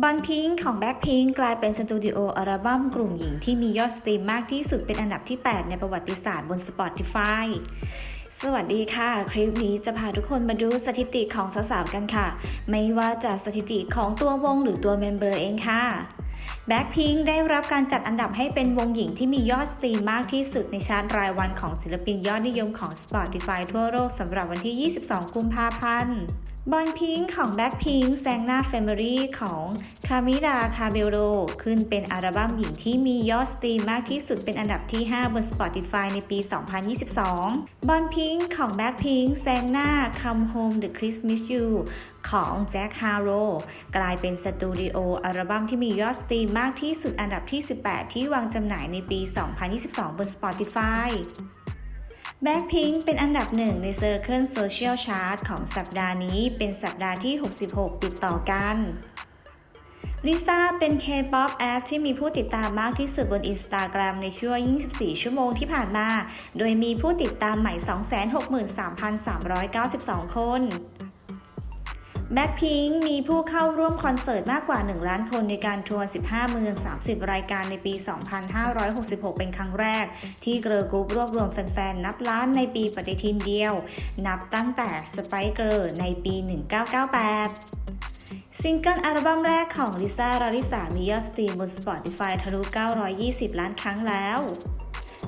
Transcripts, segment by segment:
บอลพิงของแบ็คพิงกลายเป็นสตูดิโออัลบั้มกลุ่มหญิงที่มียอดสตรีมมากที่สุดเป็นอันดับที่ 8 ในประวัติศาสตร์บน Spotify สวัสดีค่ะ คลิปนี้จะพาทุกคนมาดูสถิติของสาวๆกันค่ะ ไม่ว่าจะสถิติของตัววงหรือตัวเมมเบอร์เองค่ะแบ็คพิงได้รับการจัดอันดับให้เป็นวงหญิงที่มียอดสตรีมมากที่สุดในชาร์ตรายวันของศิลปินยอดนิยมของ Spotify ทั่วโลกสำหรับวันที่ 22 กุมภาพันธ์ บอลพิงของ Blackpink แซงหน้า Family ของคามิดาคาเบโ o ขึ้นเป็นอัลบั้มหญิงที่มียอดสตรีมมากที่สุดเป็นอันดับที่ 5 บน Spotify ในปี 2022 บอลพิงของ Blackpink แซงหน้า Come Home The Christmas You ของแจ็คฮาร์โรกลายเป็นสตูดิโออัลบั้มที่มียอดสตรีมมากที่สุดอันดับที่ 18 ที่วางจำหน่ายในปี 2022 บน Spotify แบ็คพิงเป็นอันดับหนึ่งใน Circle Social Chart ของสัปดาห์นี้เป็นสัปดาห์ที่ 66 ติดต่อกันลิซ่าเป็น K-pop แอสที่มีผู้ติดตามมากที่สุดบน Instagram ในช่วง 24 ชั่วโมงที่ผ่านมา โดยมีผู้ติดตามใหม่ 263,392 คน แบ็คพิงมีผู้เข้าร่วมคอนเสิร์ตมากกว่า 1 ล้านคนในการทัวร์ 15 เมือง 30 รายการในปี 2566 เป็นครั้งแรก ที่เกิร์ลกรุ๊ปรวบรวมแฟนๆ นับล้านในปีปฏิทินเดียว นับตั้งแต่ Sprite Girl ในปี 1998ซิงเกิลอัลบั้มแรกของลิซ่าราลิสามียอดสตรีมบน Spotify ทะลุ 920 ล้านครั้งแล้ว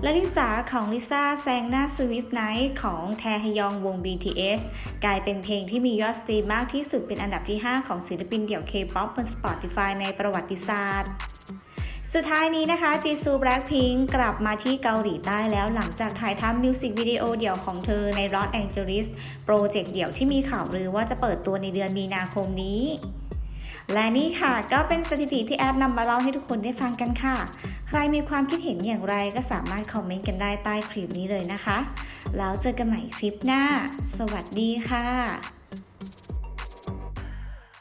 และลิสาของลิซ่าแซงหน้าสวิสไนท์ของแทฮยองวง BTS กลายเป็นเพลงที่มียอดสตรีมมากที่สุดเป็นอันดับที่ 5 ของศิลปินเดี่ยว K-POP บน Spotify ในประวัติศาสตร์สุดท้ายนี้นะคะจีซูแบล็คพิงกลับมาที่เกาหลีใต้แล้วหลังจากถ่ายทำมิวสิกวิดีโอเดี่ยวของเธอในลอสแองเจลิสโปรเจกต์เดี่ยวที่มีข่าวลือว่าจะเปิดตัวในเดือนมีนาคมนี้ และนี่ค่ะก็เป็นสถิติที่แอดนำมาเล่าให้ทุกคนได้ฟังกันค่ะ ใครมีความคิดเห็นอย่างไรก็สามารถคอมเมนต์กันได้ใต้คลิปนี้เลยนะคะ แล้วเจอกันใหม่คลิปหน้า สวัสดีค่ะ